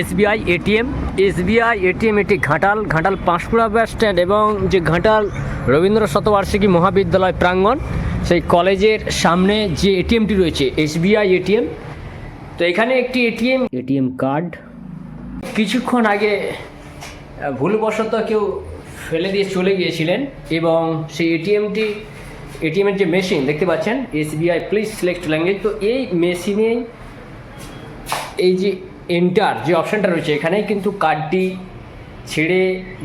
SBI ATM SBI ATM এটি Ghatal Ghatal Panskura bus stand এবং যে ঘাটাল রবীন্দ্র শতবার্ষিকী মহাবিদ্যালয় প্রাঙ্গণ, সেই কলেজের সামনে যে এটিএমটি রয়েছে, এসবিআই এটিএম। তো এখানে একটি এটিএম এটিএম কার্ড। কিছুক্ষণ আগে ভুলবশত কেউ ফেলে দিয়ে চলে গিয়েছিলেন এবং সেই এটিএমটি, এটিএমের যে মেশিন, দেখতে পাচ্ছেন, এসবিআই প্লিজ সিলেক্ট ল্যাঙ্গুয়েজ তো এই মেশিনেই এই যে এন্টার যে অপশানটা রয়েছে এখানেই কিন্তু কার্ডটি ছেড়ে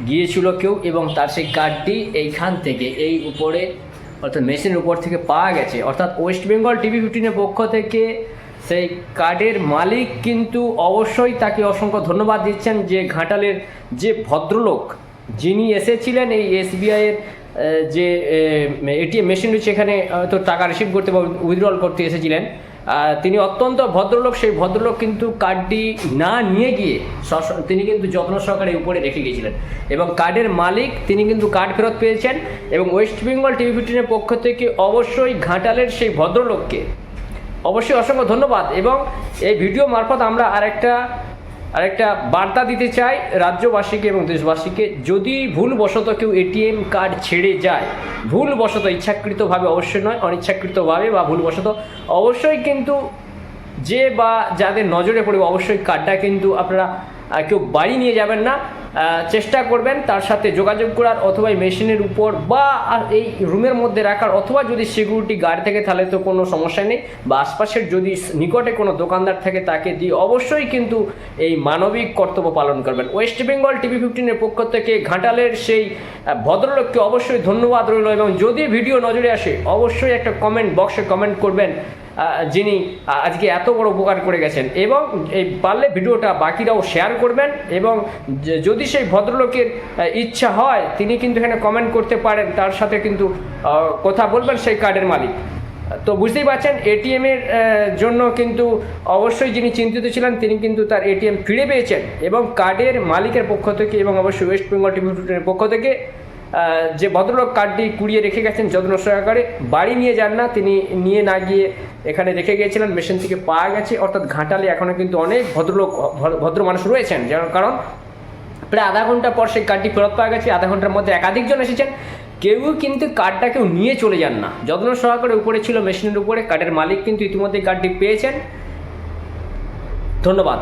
গিয়েছিল কেউ এবং তার সেই কার্ডটি এইখান থেকে এই উপরে অর্থাৎ মেশিনের উপর থেকে পাওয়া গেছে অর্থাৎ ওয়েস্ট বেঙ্গল টিভি ফিফটিনের পক্ষ থেকে সেই কার্ডের মালিক কিন্তু অবশ্যই তাকে অসংখ্য ধন্যবাদ দিচ্ছেন যে ঘাটালের যে ভদ্রলোক যিনি এসেছিলেন এই এসবিআইয়ের যে এটিএম মেশিন রয়েছে এখানে হয়তো টাকা রিসিভ করতে বা উইথড্রল করতে এসেছিলেন তিনি অত্যন্ত ভদ্রলোক, সেই ভদ্রলোক কিন্তু কার্ডটি না নিয়ে গিয়ে তিনি কিন্তু যত্ন সহকারে উপরে রেখে গিয়েছিলেন। এবং কার্ডের মালিক, তিনি কিন্তু কার্ড ফেরত পেয়েছেন এবং ওয়েস্ট বেঙ্গল টিভি ফিফটিনের পক্ষ থেকে অবশ্যই ঘাটালের সেই ভদ্রলোককে অবশ্যই অসংখ্য ধন্যবাদ। এবং এই ভিডিও মারফত আমরা আরেকটা আরেকটা বার্তা দিতে চাই রাজ্যবাসীকে এবং দেশবাসীকে, যদি ভুলবশত কেউ এটিএম কার্ড ছেড়ে যায়, ভুলবশত ইচ্ছাকৃতভাবে অবশ্যই নয়, অনিচ্ছাকৃতভাবে বা ভুলবশত অবশ্যই কিন্তু যে বা যাদের নজরে পড়বে অবশ্যই কার্ডটা কিন্তু আপনারা কেউ বাড়ি নিয়ে যাবেন না। চেষ্টা করবেন তার সাথে যোগাযোগ করার অথবা মেশিনের উপর বা এই রুমের মধ্যে রাখার অথবা যদি সিকিউরিটি গার্ড থেকে তাহলে তো কোনো সমস্যা নেই। বা আশপাশের যদি নিকটে কোনো দোকানদার থাকে তাকে দিয়ে অবশ্যই কিন্তু এই মানবিক কর্তব্য পালন করবেন। ওয়েস্ট বেঙ্গল টিভি ফিফটিনের পক্ষ থেকে ঘাটালের সেই ভদ্রলোককে অবশ্যই ধন্যবাদ রইল এবং যদি ভিডিও নজরে আসে, অবশ্যই একটা কমেন্ট বক্সে কমেন্ট করবেন। যিনি আজকে এত বড় উপকার করে গেছেন। এবং এই পারলে ভিডিওটা বাকিরাও শেয়ার করবেন এবং যদি সেই ভদ্রলোকের ইচ্ছা হয়, তিনি কিন্তু এখানে কমেন্ট করতে পারেন, তার সাথে কিন্তু কথা বলবেন সেই কার্ডের মালিক। তো বুঝতেই পারছেন এটিএমের জন্য কিন্তু অবশ্যই যিনি চিন্তিত ছিলেন, তিনি কিন্তু তার এটিএম ফিরে পেয়েছেন এবং কার্ডের মালিকের পক্ষ থেকে এবং অবশ্যই ওয়েস্ট বেঙ্গল টিভি পক্ষ থেকে যে ভদ্রলোক কার্ডটি কুড়িয়ে রেখে গেছেন যত্ন সহকারে, বাড়ি নিয়ে যান না, তিনি নিয়ে না গিয়ে এখানে রেখে গিয়েছিলেন, মেশিন থেকে পাওয়া গেছে। অর্থাৎ ঘাটালে এখনও কিন্তু অনেক ভদ্রলোক, ভদ্র- মানুষ রয়েছেন। যার কারণ প্রায় আধা ঘণ্টা পর সেই কার্ডটি ফেরত পাওয়া গেছে। আধা ঘণ্টার মধ্যে একাধিকজন এসেছেন। কেউ কিন্তু কার্ডটা কেউ নিয়ে চলে যান না। যত্ন সহকারে উপরে ছিল মেশিনের উপরে, কার্ডের মালিক কিন্তু ইতিমধ্যে কার্ডটি পেয়েছেন। ধন্যবাদ।